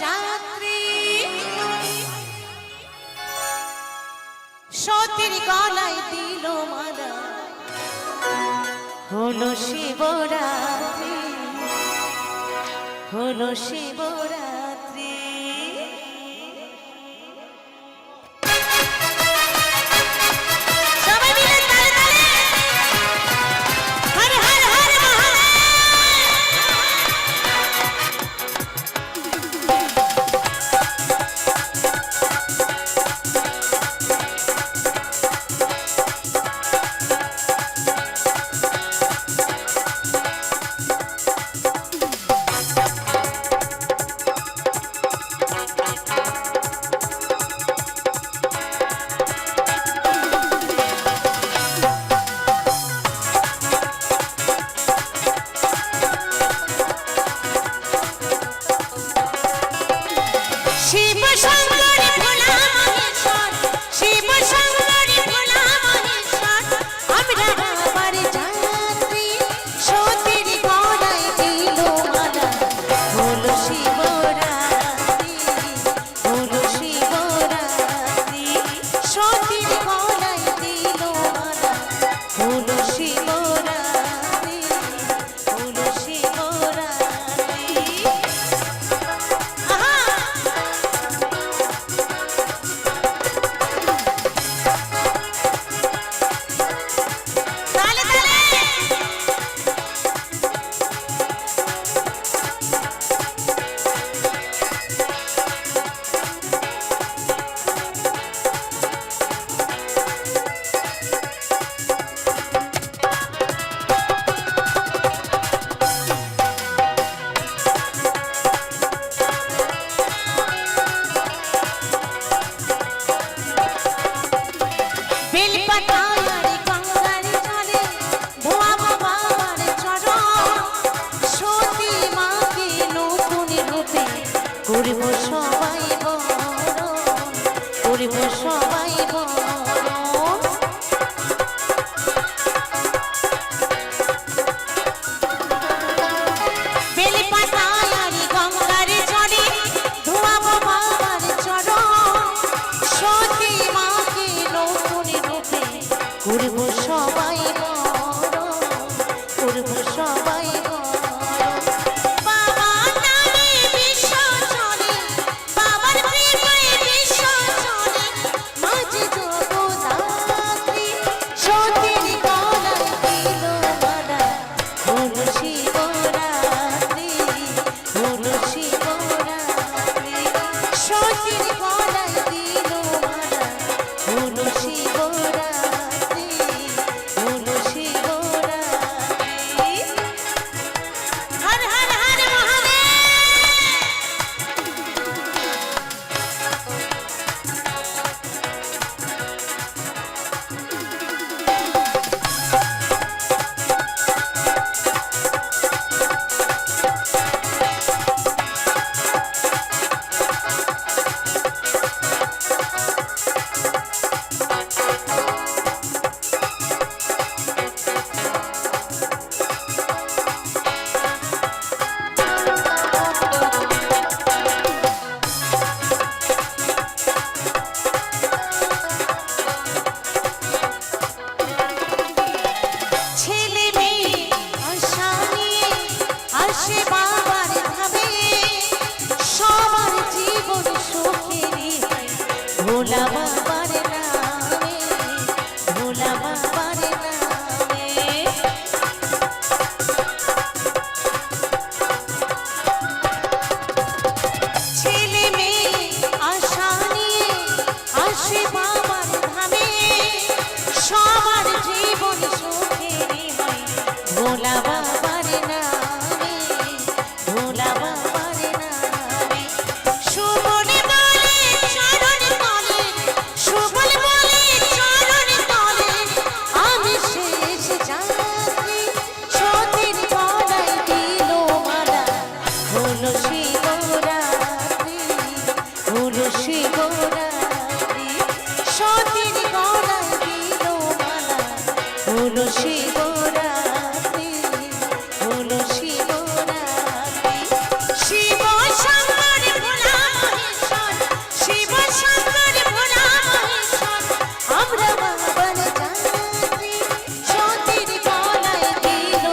যাত্রী। সতীর গলায় দিল মালা। হলো শিবরাত্রি। হলো শিবরা শিবরাত্রি সতীর না বাবার না। সতীর গলায় দিল মালা। হলো শিবরাত্রি হলো শিবরাত্রি। শিব আমরা বাবার যাত্রী। সতীর গলায় দিল